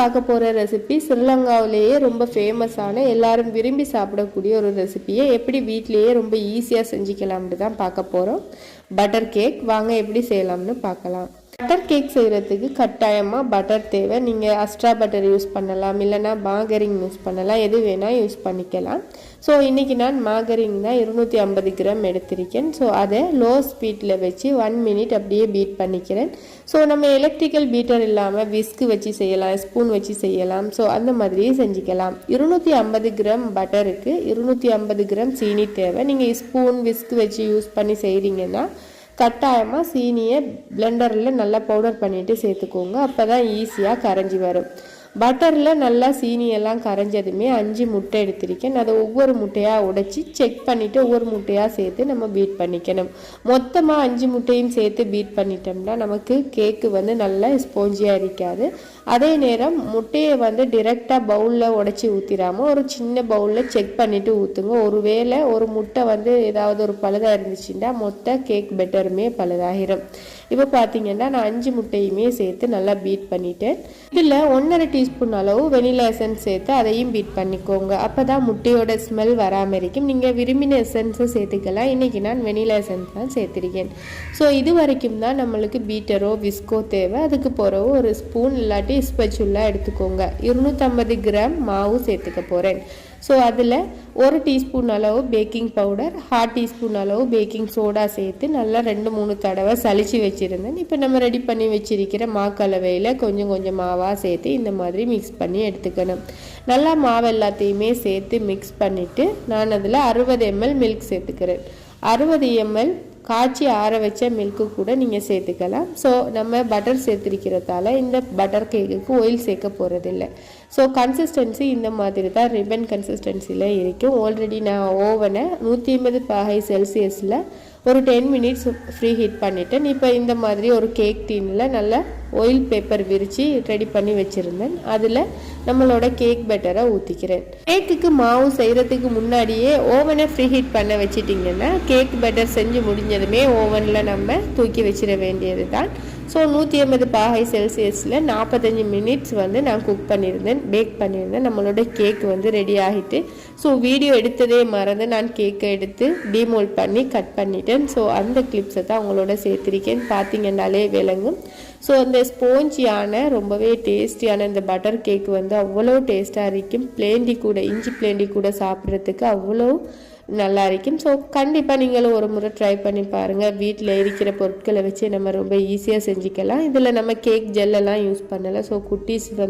பார்க்க போகிற ரெசிபி ஸ்ரீலங்காவிலேயே ரொம்ப ஃபேமஸான எல்லாரும் விரும்பி சாப்பிடக்கூடிய ஒரு ரெசிபியை எப்படி வீட்டிலேயே ரொம்ப ஈஸியாக செஞ்சுக்கலாம்னு தான் பார்க்க போகிறோம் பட்டர் கேக் வாங்க எப்படி செய்யலாம்னு பார்க்கலாம். பட்டர் கேக் செய்கிறதுக்கு கட்டாயமாக பட்டர் தேவை. நீங்கள் அஸ்ட்ரா பட்டர் யூஸ் பண்ணலாம் இல்லைனா மாகரிங் யூஸ் பண்ணலாம் எது வேணால் யூஸ் பண்ணிக்கலாம். ஸோ இன்றைக்கி நான் மாகரிங் தான் இருநூற்றி ஐம்பது கிராம் எடுத்திருக்கேன். ஸோ அதை லோ ஸ்பீட்டில் வச்சு ஒன் மினிட் அப்படியே பீட் பண்ணிக்கிறேன். ஸோ நம்ம எலக்ட்ரிக்கல் பீட்டர் இல்லாமல் விஸ்கு வச்சு செய்யலாம் ஸ்பூன் வச்சு செய்யலாம். ஸோ அந்த மாதிரியே செஞ்சுக்கலாம். இருநூற்றி ஐம்பது கிராம் பட்டருக்கு இருநூற்றி ஐம்பது கிராம் சீனி தேவை. நீங்கள் ஸ்பூன் விஸ்கு வச்சு யூஸ் பண்ணி செய்கிறீங்கன்னா கட்டாயமாக சீனியை பிளெண்டரில் நல்லா பவுடர் பண்ணிவிட்டு சேர்த்துக்கோங்க. அப்போ தான் ஈஸியாக கரைஞ்சி வரும். பட்டரில் நல்லா சீனியெல்லாம் கரைஞ்சதுமே அஞ்சு முட்டை எடுத்திருக்கேன். அதை ஒவ்வொரு முட்டையாக உடைச்சி செக் பண்ணிவிட்டு ஒவ்வொரு முட்டையாக சேர்த்து நம்ம பீட் பண்ணிக்கணும். மொத்தமாக அஞ்சு முட்டையும் சேர்த்து பீட் பண்ணிட்டோம்னா நமக்கு கேக்கு வந்து நல்லா ஸ்போஞ்சியாக இருக்காது. அதே நேரம் முட்டையை வந்து டிரெக்டாக பவுலில் உடச்சி ஊற்றிடாமல் ஒரு சின்ன பவுலில் செக் பண்ணிவிட்டு ஊற்றுங்க ஒருவேளை ஒரு முட்டை வந்து ஏதாவது ஒரு பழுதாக இருந்துச்சுன்னா மொத்த கேக் பெட்டருமே பழுதாகிடும் இப்போ பார்த்தீங்கன்னா நான் அஞ்சு முட்டையுமே சேர்த்து நல்லா பீட் பண்ணிட்டேன். இதில் ஒன்றரை டீஸ்பூன் அளவு வெனிலா எசன்ஸ் சேர்த்து அதையும் பீட் பண்ணிக்கோங்க. அப்போ தான் முட்டையோட ஸ்மெல் வராமல் இருக்கும் நீங்கள் விரும்பின எசன்ஸை சேர்த்துக்கலாம். இன்றைக்கி நான் வெனிலா எசன்ஸ் தான் சேர்த்துருக்கேன். ஸோ இது வரைக்கும் தான் நம்மளுக்கு பீட்டரோ விஸ்கோ தேவை. அதுக்கு போகிறவோ ஒரு ஸ்பூன் இல்லாட்டி ஸ்பெச்சுல்லா எடுத்துக்கோங்க. இருநூற்றம்பது கிராம் மாவு சேர்த்துக்க போகிறேன் ஸோ அதில் ஒரு டீஸ்பூன் அளவு பேக்கிங் பவுடர் ஹாஃப் டீஸ்பூன் அளவு பேக்கிங் சோடா சேர்த்து நல்லா ரெண்டு மூணு தடவை சளிச்சு வச்சுருந்தேன். இப்போ நம்ம ரெடி பண்ணி வச்சிருக்கிற மாக்கலவையில் கொஞ்சம் கொஞ்சம் மாவாக சேர்த்து இந்த மாதிரி மிக்ஸ் பண்ணி எடுத்துக்கணும். நல்லா மாவு எல்லாத்தையுமே சேர்த்து மிக்ஸ் பண்ணிவிட்டு நான் அதில் அறுபது எம்எல் மில்க் சேர்த்துக்கிறேன். அறுபது எம்எல் காய்ச்சி ஆற வச்ச மில்க்கு கூட நீங்கள் சேர்த்துக்கலாம். ஸோ நம்ம பட்டர் சேர்த்துருக்கிறதால இந்த பட்டர் கேக்குக்கு ஆயில் சேர்க்க போகிறதில்ல ஸோ கன்சிஸ்டன்சி இந்த மாதிரி தான் ரிப்பன் கன்சிஸ்டன்சியில் இருக்கும் ஆல்ரெடி நான் ஓவனை நூற்றி ஐம்பது பாகை செல்சியஸில் ஒரு டென் மினிட்ஸ் ஃப்ரீ ஹீட் பண்ணிட்டேன். இப்போ இந்த மாதிரி ஒரு கேக் டீனில் நல்ல ஒயில் பேப்பர் விரித்து ரெடி பண்ணி வச்சுருந்தேன். அதில் நம்மளோட கேக் பெட்டரை ஊற்றிக்கிறேன் கேக்குக்கு மாவு செய்கிறதுக்கு முன்னாடியே ஓவனை ஃப்ரீ ஹீட் பண்ண வச்சிட்டிங்கன்னா கேக் பெட்டர் செஞ்சு முடிஞ்சதுமே ஓவனில் நம்ம தூக்கி வச்சிட வேண்டியது தான் ஸோ நூற்றி ஐம்பது பாகை செல்சியஸில் நாற்பத்தஞ்சு மினிட்ஸ் வந்து நான் குக் பண்ணியிருந்தேன். பேக் பண்ணியிருந்தேன். நம்மளோட கேக் வந்து ரெடி ஆகிட்டு. ஸோ வீடியோ எடுத்ததே மறந்து நான் கேக்கை எடுத்து டிமோல்ட் பண்ணி கட் பண்ணிட்டேன். ஸோ அந்த கிளிப்ஸை தான் உங்களோட சேர்த்துருக்கேன். பார்த்தீங்கன்னாலே விளங்கும். ஸோ அந்த ஸ்போஞ்சியான ரொம்பவே டேஸ்டியான இந்த பட்டர் கேக் வந்து அவ்வளோ டேஸ்ட்டாக இருக்கும். பிளேண்டி கூட இஞ்சி பிளேண்டி கூட சாப்பிட்றதுக்கு அவ்வளோ நல்லா இருக்கும். ஸோ கண்டிப்பாக நீங்களும் ஒரு முறை ட்ரை பண்ணி பாருங்கள் வீட்டில் இருக்கிற பொருட்களை வச்சு நம்ம ரொம்ப ஈஸியாக செஞ்சுக்கலாம். இதில் நம்ம கேக் ஜெல்லெல்லாம் யூஸ் பண்ணலை. ஸோ குட்டீஸ் வந்து